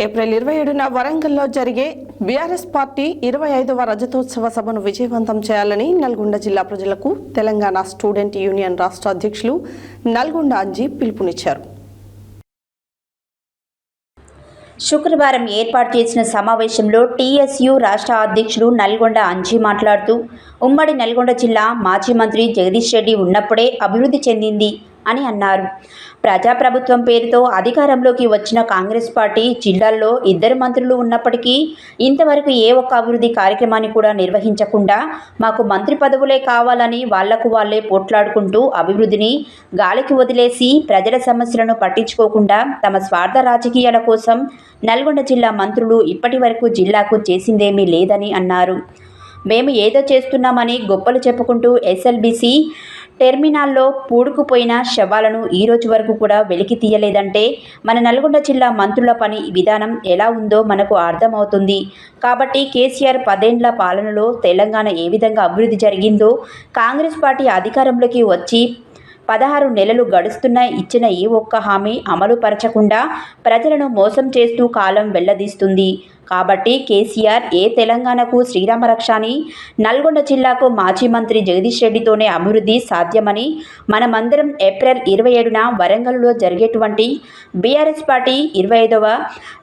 April ఇరవై ఏడున వరంగల్లో జరిగే బీఆర్ఎస్ పార్టీ ఇరవై ఐదవ రజతోత్సవ సభను విజయవంతం చేయాలని నల్గొండ జిల్లా ప్రజలకు తెలంగాణ స్టూడెంట్ యూనియన్ రాష్ట్ర అధ్యక్షులు నల్గొండ అంజీ పిలుపునిచ్చారు. శుక్రవారం ఏర్పాటు చేసిన సమావేశంలో టీఎస్యు రాష్ట్ర అధ్యక్షుడు నల్గొండ అంజీ మాట్లాడుతూ ఉమ్మడి నల్గొండ జిల్లా మాజీ మంత్రి జగదీష్ రెడ్డి ఉన్నప్పుడే అభివృద్ధి చెందింది. అని అన్నారు. ప్రజాప్రభుత్వం పేరుతో అధికారంలోకి వచ్చిన కాంగ్రెస్ పార్టీ జిల్లాల్లో ఇద్దరు మంత్రులు ఉన్నప్పటికీ ఇంతవరకు ఏ ఒక్క అభివృద్ధి కార్యక్రమాన్ని కూడా నిర్వహించకుండా మాకు మంత్రి పదవులే కావాలని వాళ్ళకు వాళ్ళే పోట్లాడుకుంటూ అభివృద్ధిని గాలికి వదిలేసి ప్రజల సమస్యలను పట్టించుకోకుండా తమ స్వార్థ రాజకీయాల కోసం నల్గొండ జిల్లా మంత్రులు ఇప్పటి వరకు జిల్లాకు చేసిందేమీ లేదని అన్నారు. మేము ఏదో చేస్తున్నామని గొప్పలు చెప్పుకుంటూ ఎస్ఎల్బిసి టెర్మినాల్లో పూడుకుపోయిన శవాలను ఈ రోజు వరకు కూడా వెలికి తీయలేదంటే మన నల్గొండ జిల్లా మంత్రుల పని విధానం ఎలా ఉందో మనకు అర్థమవుతుంది. కాబట్టి కేసీఆర్ పదేండ్ల పాలనలో తెలంగాణ ఏ విధంగా అభివృద్ధి జరిగిందో కాంగ్రెస్ పార్టీ అధికారంలోకి వచ్చి పదహారు నెలలు గడుస్తున్న ఇచ్చిన ఏ ఒక్క హామీ అమలు పరచకుండా ప్రజలను మోసం చేస్తూ కాలం వెళ్ళదీస్తుంది. కాబట్టి కేసీఆర్ ఏ తెలంగాణకు శ్రీరామరక్ష అని నల్గొండ జిల్లాకు మాజీ మంత్రి జగదీష్ రెడ్డితోనే అభివృద్ధి సాధ్యమని మనమందరం ఏప్రిల్ ఇరవై ఏడున వరంగల్లో జరిగేటువంటి బీఆర్ఎస్ పార్టీ ఇరవై ఐదవ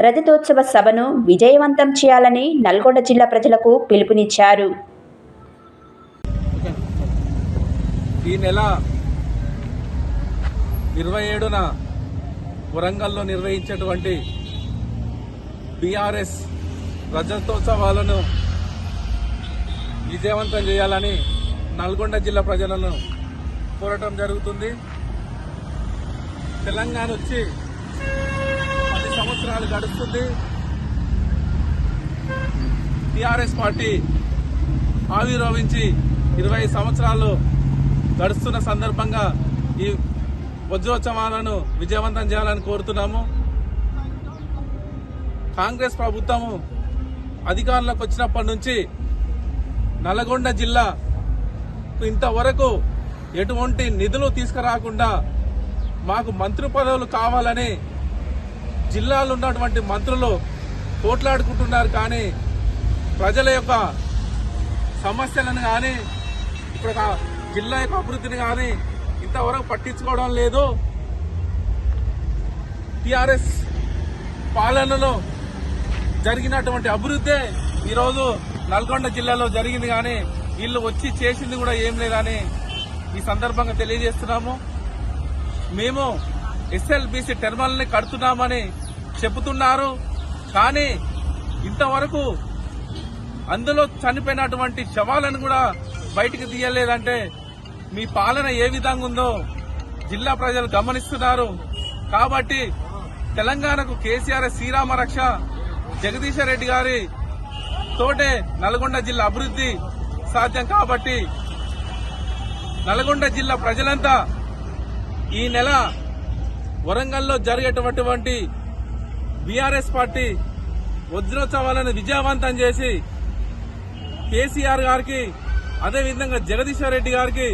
రజతోత్సవ సభను విజయవంతం చేయాలని నల్గొండ జిల్లా ప్రజలకు పిలుపునిచ్చారు. ఈ నెల ఇరవై ఏడున వరంగల్లో నిర్వహించేటువంటి బీఆర్ఎస్ రజతోత్సవాలను విజయవంతం చేయాలని నల్గొండ జిల్లా ప్రజలను కోరటం జరుగుతుంది. తెలంగాణ వచ్చి పది సంవత్సరాలు గడుస్తుంది. టిఆర్ఎస్ పార్టీ ఆవిర్భవించి ఇరవై సంవత్సరాలు గడుస్తున్న సందర్భంగా ఈ వజ్రోత్సవాలను విజయవంతం చేయాలని కోరుతున్నాము. కాంగ్రెస్ ప్రభుత్వము అధికారంలోకి వచ్చినప్పటి నుంచి నల్గొండ జిల్లా ఇంతవరకు ఎటువంటి నిధులు తీసుకురాకుండా మాకు మంత్రి పదవులు కావాలని జిల్లాలో ఉన్నటువంటి మంత్రులు పోట్లాడుకుంటున్నారు కానీ ప్రజల యొక్క సమస్యలను కానీ ఇప్పుడు జిల్లా యొక్క అభివృద్ధిని కానీ ఇంతవరకు పట్టించుకోవడం లేదు. టిఆర్ఎస్ పాలనలో జరిగినటువంటి అభివృద్ధి ఈరోజు నల్గొండ జిల్లాలో జరిగింది కానీ వీళ్ళు వచ్చి చేసింది కూడా ఏం లేదని ఈ సందర్భంగా తెలియజేస్తున్నాము. మేము ఎస్ఎల్బిసి టెర్మినల్ని కడుతున్నామని చెబుతున్నారు. కానీ ఇంతవరకు అందులో చనిపోయినటువంటి శవాలను కూడా బయటికి తీయలేదంటే మీ పాలన ఏ విధంగా ఉందో జిల్లా ప్రజలు గమనిస్తున్నారు. కాబట్టి తెలంగాణకు కేసీఆర్ శ్రీరామ రక్ష జగదీశ రెడ్డి గారి తోటే నల్గొండ జిల్లా అభివృద్ధి సాధ్యం కాబట్టి నల్గొండ జిల్లా ప్రజలంతా ఈ నెల వరంగల్లో జరిగేటటువంటి బీఆర్ఎస్ పార్టీ వజ్రోత్సవాలను విజయవంతం చేసి కేసీఆర్ గారికి అదేవిధంగా జగదీశ్వర్ రెడ్డి గారికి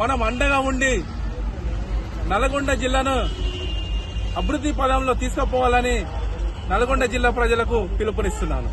మనం అండగా ఉండి నల్గొండ జిల్లాను అభివృద్ధి పదంలో తీసుకుపోవాలని నల్గొండ జిల్లా ప్రజలకు పిలుపునిస్తున్నాను.